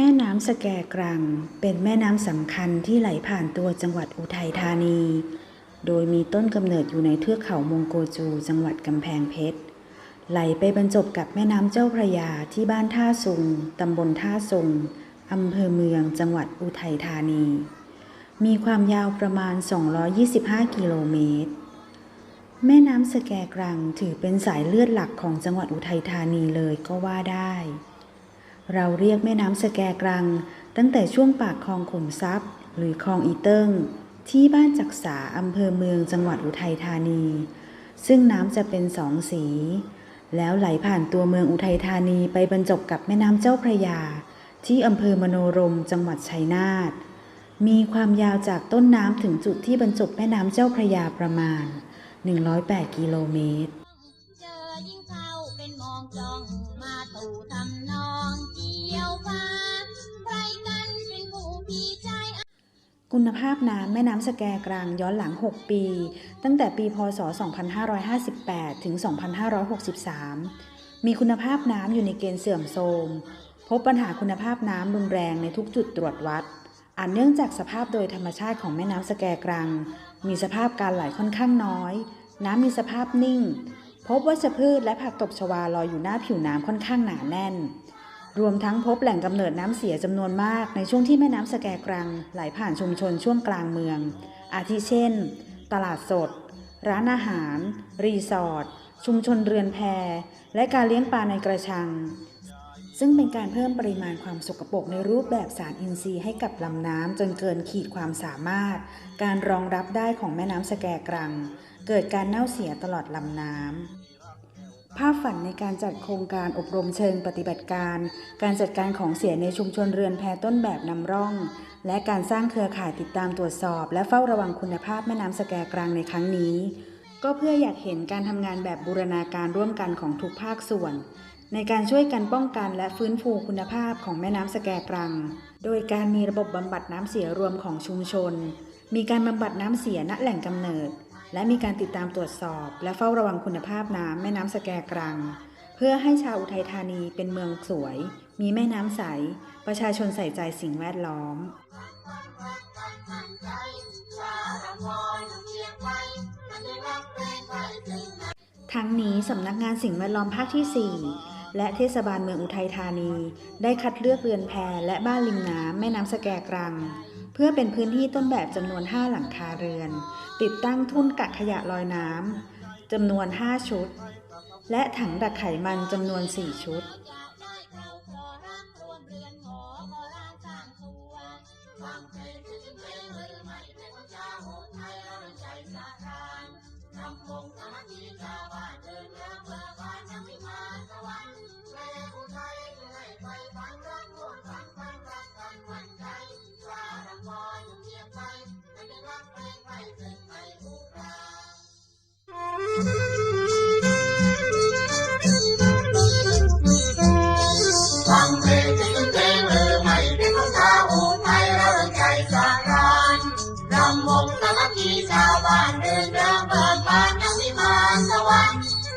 แม่น้ำสแกกรัง เป็นแม่น้ำสำคัญที่ไหลผ่านตัวจังหวัดอุทัยธานี โดยมีต้นกำเนิดอยู่ในเทือกเขามงโกจู จังหวัดกำแพงเพชร ไหลไปบรรจบกับแม่น้ำเจ้าพระยาที่บ้านท่าซุงตำบลท่าซุงอำเภอเมืองจังหวัดอุทัยธานี มีความยาวประมาณ 225 กิโลเมตร แม่น้ำสแกกรังถือเป็นสายเลือดหลักของจังหวัดอุทัยธานีเลยก็ว่าได้ เราเรียกแม่น้ำสแกกรัง ตั้งแต่ช่วงปากคลองขุมทรัพย์ หรือคลองอีเติ้ง ที่บ้านจักษาอำเภอเมืองจังหวัดอุทัยธานี ซึ่งน้ำจะเป็นสองสี แล้วไหลผ่านตัวเมืองอุทัยธานีไปบรรจบกับแม่น้ำเจ้าพระยา ที่อำเภอมโนรมจังหวัดชัยนาทมีความยาวจากต้นน้ำถึงจุดที่บรรจบแม่น้ำเจ้าพระยาประมาณ 108 กิโลเมตร คุณภาพน้ำแม่น้ำสแกกรังย้อนหลัง 6 ปี ตั้งแต่ปีพศ 2558 ถึง 2563 มีคุณภาพน้ำอยู่ในเกณฑ์เสื่อมโทรม พบปัญหาคุณภาพน้ำรุนแรงในทุกจุดตรวจวัดอาจเนื่องจากสภาพโดยธรรมชาติของแม่น้ำสแกกรัง มีสภาพการไหลค่อนข้างน้อย น้ำมีสภาพนิ่ง พบวัชพืชและผักตบชวาลอยอยู่หน้าผิวน้ำค่อนข้างหนาแน่น รวมทั้งพบแหล่งกำเนิดน้ำเสียจำนวนมากในช่วงที่แม่น้ำสแกกรังไหลผ่านชุมชนช่วงกลางเมือง อาทิเช่น ตลาดสด ร้านอาหาร รีสอร์ท ชุมชนเรือนแพ และการเลี้ยงปลาในกระชัง ซึ่งเป็นการเพิ่มปริมาณความสกปรกในรูปแบบสารอินทรีย์ให้กับลำน้ำจนเกินขีดความสามารถ การรองรับได้ของแม่น้ำสแกกรัง เกิดการเน่าเสียตลอดลำน้ำ ภาพฝันในการจัดโครงการอบรมเชิงปฏิบัติการ การจัดการของเสียในชุมชนเรือนแพต้นแบบนำร่อง และการสร้างเครือข่ายติดตามตรวจสอบ และเฝ้าระวังคุณภาพแม่น้ำสแกกรังในครั้งนี้ ก็เพื่ออยากเห็นการทำงานแบบบูรณาการร่วมกันของทุกภาคส่วน ในการช่วยกันป้องกันและฟื้นฟูคุณภาพของแม่น้ำสแกกรัง โดยการมีระบบบำบัดน้ำเสียรวมของชุมชน มีการบำบัดน้ำเสียณแหล่งกำเนิด และมีการติดตามตรวจสอบ และเฝ้าระวังคุณภาพน้ำแม่น้ำสแกกรัง เพื่อให้ชาวอุทัยธานีเป็นเมืองสวย มีแม่น้ำใส ประชาชนใส่ใจสิ่งแวดล้อมทั้งนี้สำนักงานสิ่งแวดล้อมภาคที่ 4 และเทศบาลเมืองอุทัยธานี ได้คัดเลือกเรือนแพและบ้านริมน้ำแม่น้ำสแกกรัง เพื่อเป็นพื้นที่ต้นแบบจำนวน 5 หลังคาเรือน ติดตั้งทุ่นกักขยะลอยน้ำจำนวน 5 ชุด และถังดักไขมันจำนวน 4 ชุด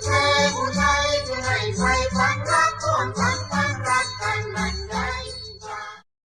รค์เพลงอุทัยจะให้ไฟฟังรักควรฟังฟังรักกันมัน